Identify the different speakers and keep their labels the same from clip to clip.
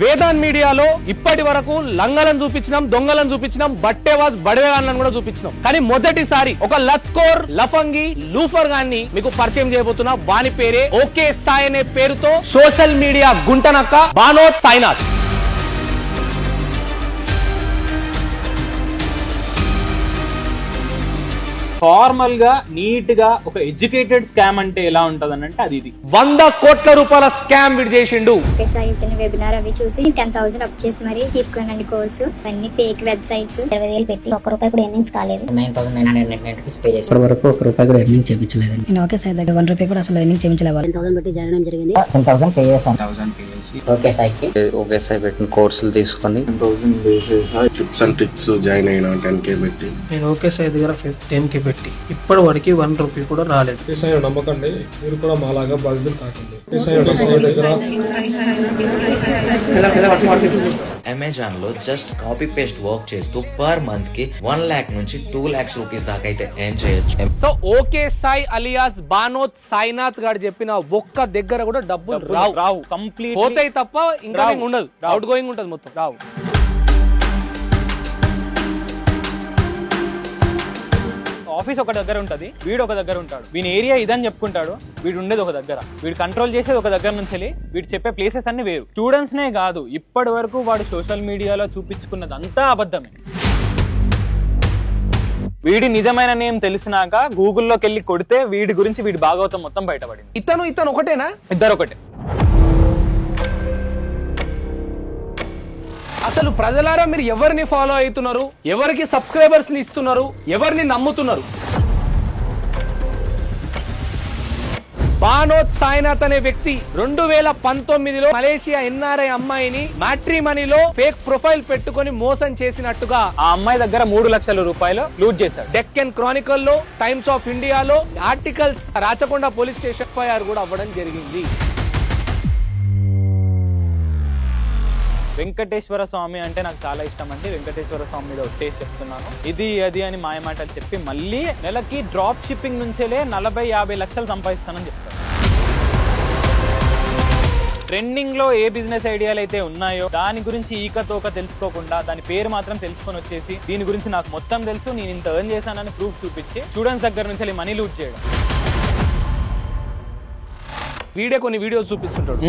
Speaker 1: వేదాన్ మీడియాలో ఇప్పటి వరకు లంగలను చూపించినాం దొంగలను చూపించినాం బట్టేవాజ్ బడవేగాన్లను కూడా చూపించినాం. కానీ మొదటిసారి ఒక లత్కోర్ లఫంగి లూఫర్ గాన్ని మీకు పరిచయం చేయబోతున్నా. వాని పేరే ఓకే సాయ్ అనే పేరుతో సోషల్ మీడియా గుంటనక్క బానోత్ సాయినాథ్.
Speaker 2: ఫార్మల్గా నీట్గా ఒక ఎడ్యుకేటెడ్ స్కామ్ అంటే ఎలా ఉంటది అంటే అది ఇది.
Speaker 1: వంద కోట్ల రూపాయల స్కామ్ విడి చేసిండు.
Speaker 3: వెబినార్ అవి చూసి టెన్ థౌసండ్ అప్ చేసి మరి తీసుకున్నానండి కోర్సు. అన్ని ఫేక్ వెబ్సైట్స్.
Speaker 4: ఇరవై వేలు పెట్టి ఒక్క రూపాయి కూడా ఎర్నింగ్స్ కాలేదు.
Speaker 5: Nine thousand nine hundred nine rupees pay చేసి
Speaker 6: ఇప్పటి వరకు ఒక రూపాయి కూడా ఎర్నింగ్ చేయించలేదండి
Speaker 7: నేను ఒకే సార్ దగ్గర వన్ రూపీ కూడా అసలు ఎర్నింగ్ చేయించలేవాలి
Speaker 4: టెన్ థౌసండ్ పెట్టి అవ్వడం జరిగింది.
Speaker 5: టెన్ థౌసండ్ పే చేసాం ఓకే సాయికి
Speaker 8: ఒకేసారి పెట్టిన కోర్సులు తీసుకొని
Speaker 9: టిప్స్ అండ్ ట్రిక్స్ జాయిన్ అయినా టెన్ కే పెట్టి.
Speaker 6: నేను ఓకే సార్ దగ్గర టెన్కి పెట్టి ఇప్పటి వరకు వన్ రూపీ కూడా రాలేదు
Speaker 10: ఏసఐ నమ్మకండి మీరు కూడా మాలాగా బాధితులు కాకండి
Speaker 11: అమెజాన్లో జస్ట్ కాపీ పేస్ట్ వర్క్ చేస్తూ పర్ మంత్కి వన్ లాక్ నుంచి టూ లాక్స్ రూపీస్ దాకా అయితే ఎర్న్ చేయొచ్చు
Speaker 1: so okay Sai alias Banoth Sainath గారు చెప్పిన ఒక్క దగ్గర కూడా డబ్బులు రావు
Speaker 2: రావు కంప్లీట్
Speaker 1: పోతాయి తప్ప ఇంకా. ఉండదు. అవుట్ గోయింగ్ ఉంటుంది మొత్తం
Speaker 2: రావు ఆఫీస్ ఒక దగ్గర ఉంటది వీడు ఒక దగ్గర ఉంటాడు. వీని ఏరియా ఇదని చెప్పుకుంటాడు వీడు ఉండేది ఒక దగ్గర. వీడు కంట్రోల్ చేసేది ఒక దగ్గర నుంచి వెళ్ళి వీడు చెప్పే ప్లేసెస్ అన్ని వేరు. స్టూడెంట్స్ నే కాదు ఇప్పటి వరకు వాడు సోషల్ మీడియాలో చూపించుకున్నది అంతా అబద్ధమే. వీడి నిజమైన నేమ్ తెలిసినాక గూగుల్లోకి వెళ్ళి కొడితే వీడి గురించి వీడి భాగవతం మొత్తం బయటపడింది.
Speaker 1: ఇతను ఇతను ఒకటేనా?
Speaker 2: ఇద్దరు ఒకటే.
Speaker 1: అసలు ప్రజలారా మీరు ఎవరిని ఫాలో అవుతున్నారు? ఎవరికి సబ్స్క్రైబర్స్ని ఇస్తున్నారు? ఎవరిని నమ్ముతున్నారు? బానోత్ సాయినాథ్ అనే వ్యక్తి రెండు వేల పంతొమ్మిదిలో మలేషియా ఎన్ఆర్ఐ అమ్మాయిని మ్యాట్రిమనీలో ఫేక్ ప్రొఫైల్ పెట్టుకుని మోసం చేసినట్టుగా
Speaker 2: ఆ అమ్మాయి దగ్గర మూడు లక్షల రూపాయలు లూట్ చేశాడు.
Speaker 1: డెక్కన్ క్రానికల్లో టైమ్స్ ఆఫ్ ఇండియాలో articles Rachakonda police station FIR కూడా అవ్వడం జరిగింది.
Speaker 2: వెంకటేశ్వర స్వామి అంటే నాకు చాలా ఇష్టం అండి వెంకటేశ్వర స్వామి మీద ఒట్టేసి చెప్తున్నాను. ఇది అది అని మాయమాటలు చెప్పి మళ్ళీ నెలకి డ్రాప్ షిప్పింగ్ నుంచేలే నలభై యాభై లక్షలు సంపాదిస్తానని చెప్తాను ట్రెండింగ్లో ఏ బిజినెస్ ఐడియాలు అయితే ఉన్నాయో దాని గురించి ఈక తోక తెలుసుకోకుండా దాని పేరు మాత్రం తెలుసుకొని వచ్చేసి దీని గురించి నాకు మొత్తం తెలుసు నేను ఇంత ఎర్న్ చేశానని ప్రూఫ్ చూపించి స్టూడెంట్స్ దగ్గర నుంచి మనీ లూట్ చేయడం.
Speaker 1: వీడే కొన్ని వీడియోస్ చూపిస్తుంటాడు.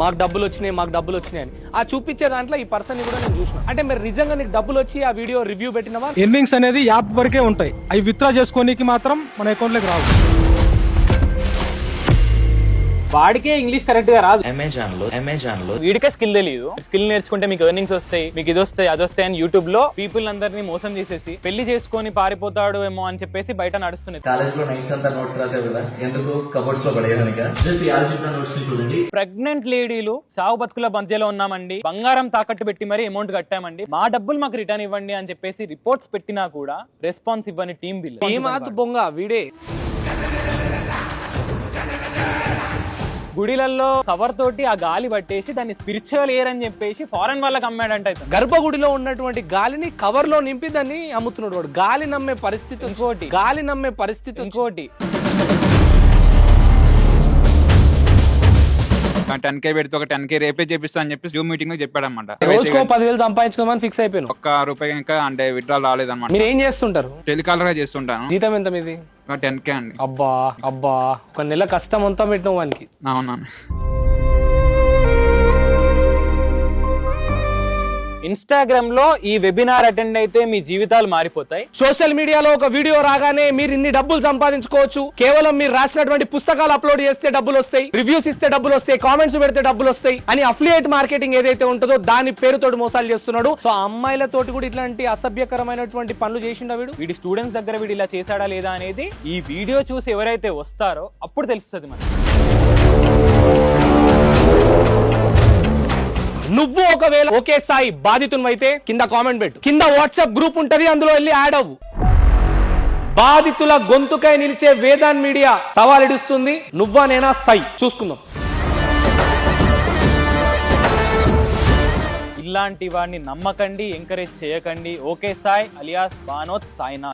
Speaker 1: మాకు డబ్బులు వచ్చినాయి మాకు డబ్బులు వచ్చినాయి అని. ఆ చూపించే దాంట్లో ఈ పర్సన్ కూడా నేను చూసిన. అంటే మరి నిజంగా నీకు డబ్బులు వచ్చి ఆ వీడియో రివ్యూ పెట్టినవా?
Speaker 10: ఎర్నింగ్స్ అనేది యాప్ వరకే ఉంటాయి. అవి విత్డ్రా చేసుకోనికి మాత్రం మన అకౌంట్లోకి రావు.
Speaker 2: వాడికే ఇంగ్లీష్ కరెక్ట్గా రాదు.
Speaker 11: అమెజాన్లో అమెజాన్లో
Speaker 2: వీడికే స్కిల్ తెలియదు స్కిల్ నేర్చుకుంటే మీకు ఎర్నింగ్స్ వస్తాయి మీకు ఇది వస్తాయి అది వస్తాయి అని యూట్యూబ్లో పీపుల్ అందరినీ మోసం చేసేసి పెళ్ళి చేసుకొని పారిపోతాడు ఏమో అని చెప్పేసి బయట నడుస్తున్నాయి
Speaker 11: కాలేజ్లో నైట్స్ అంతా నోట్స్ రాసావు కదా ఎందుకు కబోర్డ్స్లో పడేయడానికి? జస్ట్ యాడ్ చెప్పిన నోట్స్ని చూడండి.
Speaker 2: ప్రెగ్నెంట్ లేడీలు సాగు బతుకుల మధ్యలో ఉన్నామండి బంగారం తాకట్టు పెట్టి మరీ అమౌంట్ కట్టామండి మా డబ్బులు మాకు రిటర్న్ ఇవ్వండి అని చెప్పేసి రిపోర్ట్స్ పెట్టినా కూడా రెస్పాన్స్ ఇవ్వని టీం బిల్
Speaker 1: ఏమాత్ బొంగ వీడే.
Speaker 2: గుడిలలో కవర్ తోటి ఆ గాలి పట్టేసి దాన్ని స్పిరిచువల్ ఎయిర్ అని చెప్పేసి ఫారెన్ వాళ్ళకి అమ్మాడంట.
Speaker 1: గర్భగుడిలో ఉన్నటువంటి గాలిని కవర్లో నింపి దాన్ని అమ్ముతున్నాడు వాడు గాలి నమ్మే పరిస్థితి
Speaker 2: ఇంకోటి.
Speaker 1: గాలి నమ్మే పరిస్థితి
Speaker 2: ఇంకోటి
Speaker 12: టెన్ కే పెడితే ఒక టెన్ కే రేపే చేపిస్తా అని చెప్పి జూమ్ మీటింగ్లో చెప్పాడు అనమాట
Speaker 1: పదివేలు సంపాదించుకోమని ఫిక్స్ అయిపోయాను
Speaker 12: ఒక్క రూపాయి ఇంకా అంటే విత్డ్రాల్ రాలేదన్నమాట.
Speaker 1: మీరు ఏం చేస్తుంటారు?
Speaker 12: టెలికాలర్గా చేస్తుంటాను.
Speaker 1: జీతం ఎంత మీది?
Speaker 12: టెన్ కే అండి.
Speaker 1: అబ్బా అబ్బా ఒక నెల కష్టం అంతా పెట్టిన వానికి.
Speaker 12: అవునాను
Speaker 2: ఇన్స్టాగ్రామ్లో ఈ వెబినార్ అటెండ్ అయితే మీ జీవితాలు మారిపోతాయి.
Speaker 1: సోషల్ మీడియాలో ఒక వీడియో రాగానే మీరు ఇన్ని డబ్బులు సంపాదించుకోవచ్చు. కేవలం మీరు రాసినటువంటి పుస్తకాలు అప్లోడ్ చేస్తే డబ్బులు వస్తాయి. రివ్యూస్ ఇస్తే డబ్బులు వస్తాయి. కామెంట్స్ పెడితే డబ్బులు వస్తాయి. అని అఫిలియేట్ మార్కెటింగ్ ఏదైతే ఉంటుందో దాని పేరుతోటి మోసాలు చేస్తున్నాడు. సో ఆ అమ్మాయిలతోటి కూడా ఇట్లాంటి అసభ్యకరమైనటువంటి పనులు చేసిండ వీడు?
Speaker 2: వీడి స్టూడెంట్స్ దగ్గర వీడు ఇలా చేశాడా లేదా అనేది ఈ వీడియో చూసి ఎవరైతే వస్తారో అప్పుడు తెలుస్తుంది మనకి.
Speaker 1: నువ్వు ఒకవేళ ఒకే సాయి బాధితునివైతే కింద కామెంట్ పెట్టు. కింద వాట్సాప్ గ్రూప్ ఉంటది అందులో వెళ్ళి యాడ్ అవ్వు. బాధితుల గొంతుకై నిలిచే వేదాన్ మీడియా సవాలిడుస్తుంది నువ్వా నేనా సై. చూసుకుందాం.
Speaker 2: ఇలాంటి వాడిని నమ్మకండి ఎంకరేజ్ చేయకండి. Okay Sai alias Banoth సాయినా